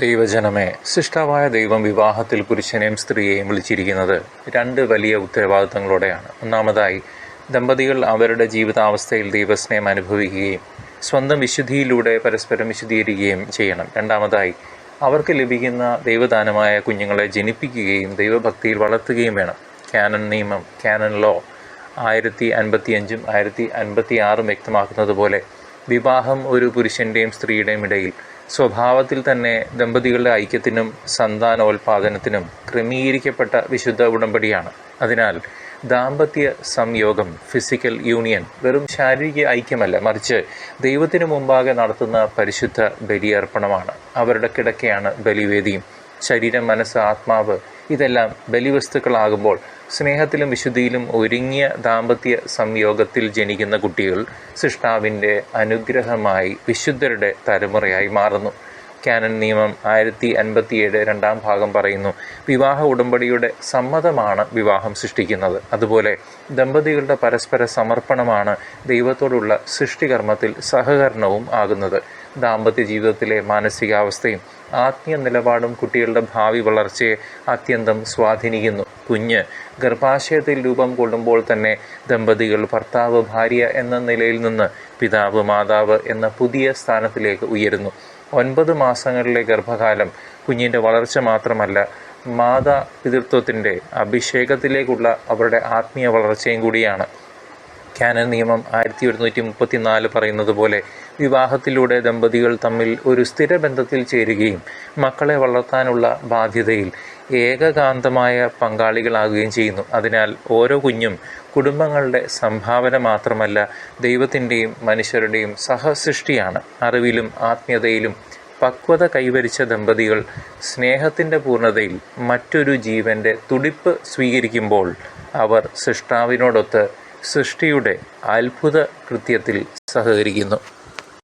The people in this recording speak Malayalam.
ദൈവജനമേ സൃഷ്ടാവായ ദൈവം വിവാഹത്തിൽ പുരുഷനെയും സ്ത്രീയെയും വിളിച്ചിരിക്കുന്നത് രണ്ട് വലിയ ഉത്തരവാദിത്തങ്ങളോടെയാണ്. ഒന്നാമതായി ദമ്പതികൾ അവരുടെ ജീവിതാവസ്ഥയിൽ ദൈവസ്നേഹം അനുഭവിക്കുകയും സ്വന്തം വിശുദ്ധിയിലൂടെ പരസ്പരം വിശുദ്ധീകരിക്കുകയും ചെയ്യണം. രണ്ടാമതായി അവർക്ക് ലഭിക്കുന്ന ദൈവദാനമായ കുഞ്ഞുങ്ങളെ ജനിപ്പിക്കുകയും ദൈവഭക്തിയിൽ വളർത്തുകയും വേണം. ക്യാനൻ നിയമം ക്യാനൻ ലോ ആയിരത്തി അൻപത്തിയഞ്ചും ആയിരത്തി അൻപത്തി ആറും വ്യക്തമാക്കുന്നത് പോലെ വിവാഹം ഒരു പുരുഷന്റെയും സ്ത്രീയുടെയും ഇടയിൽ സ്വഭാവത്തിൽ തന്നെ ദമ്പതികളുടെ ഐക്യത്തിനും സന്താനോൽപാദനത്തിനും ക്രമീകരിക്കപ്പെട്ട വിശുദ്ധ ഉടമ്പടിയാണ്. അതിനാൽ ദാമ്പത്യ സംയോഗം ഫിസിക്കൽ യൂണിയൻ വെറും ശാരീരിക ഐക്യമല്ല മറിച്ച് ദൈവത്തിനു മുമ്പാകെ നടത്തുന്ന പരിശുദ്ധ ബലിയർപ്പണമാണ്. അവരുടെ കിടക്കയാണ് ബലിവേദിയും. ശരീരം മനസ്സ് ആത്മാവ് ഇതെല്ലാം ബലിവസ്തുക്കളാകുമ്പോൾ സ്നേഹത്തിലും വിശുദ്ധിയിലും ഒരുങ്ങിയ ദാമ്പത്യ സംയോഗത്തിൽ ജനിക്കുന്ന കുട്ടികൾ സൃഷ്ടാവിന്റെ അനുഗ്രഹമായി വിശുദ്ധരുടെ തലമുറയായി മാറുന്നു. കാനൻ നിയമം ആയിരത്തി അൻപത്തിയേഴ് രണ്ടാം ഭാഗം പറയുന്നു. വിവാഹ ഉടമ്പടിയുടെ സമ്മതമാണ് വിവാഹം സൃഷ്ടിക്കുന്നത്. അതുപോലെ ദമ്പതികളുടെ പരസ്പര സമർപ്പണമാണ് ദൈവത്തോടുള്ള സൃഷ്ടികർമ്മത്തിൽ സഹകരണവും ആകുന്നത്. ദാമ്പത്യ ജീവിതത്തിലെ മാനസികാവസ്ഥയും ആത്മീയ നിലപാടും കുട്ടികളുടെ ഭാവി വളർച്ചയെ അത്യന്തം സ്വാധീനിക്കുന്നു. കുഞ്ഞ് ഗർഭാശയത്തിൽ രൂപം കൊള്ളുമ്പോൾ തന്നെ ദമ്പതികൾ ഭർത്താവ് ഭാര്യ എന്ന നിലയിൽ നിന്ന് പിതാവ് മാതാവ് എന്ന പുതിയ സ്ഥാനത്തിലേക്ക് ഉയരുന്നു. ഒൻപത് മാസങ്ങളിലെ ഗർഭകാലം കുഞ്ഞിന്റെ വളർച്ച മാത്രമല്ല മാതാ പിതൃത്വത്തിന്റെ അഭിഷേകത്തിലേക്കുള്ള അവരുടെ ആത്മീയ വളർച്ചയും കൂടിയാണ്. കാനൻ നിയമം ആയിരത്തി ഒരുന്നൂറ്റി മുപ്പത്തി നാല് പറയുന്നത് പോലെ വിവാഹത്തിലൂടെ ദമ്പതികൾ തമ്മിൽ ഒരു സ്ഥിര ബന്ധത്തിൽ ചേരുകയും മക്കളെ വളർത്താനുള്ള ബാധ്യതയിൽ ഏകകാന്തമായ പങ്കാളികളാകുകയും ചെയ്യുന്നു. അതിനാൽ ഓരോ കുഞ്ഞും കുടുംബങ്ങളുടെ സംഭാവന മാത്രമല്ല ദൈവത്തിന്റെയും മനുഷ്യരുടെയും സഹസൃഷ്ടിയാണ്. അറിവിലും ആത്മീയതയിലും പക്വത കൈവരിച്ച ദമ്പതികൾ സ്നേഹത്തിന്റെ പൂർണതയിൽ മറ്റൊരു ജീവന്റെ തുടിപ്പ് സ്വീകരിക്കുമ്പോൾ അവർ സൃഷ്ടാവിനോടൊത്ത് സൃഷ്ടിയുടെ അത്ഭുത കൃത്യത്തിൽ സഹകരിക്കുന്നു.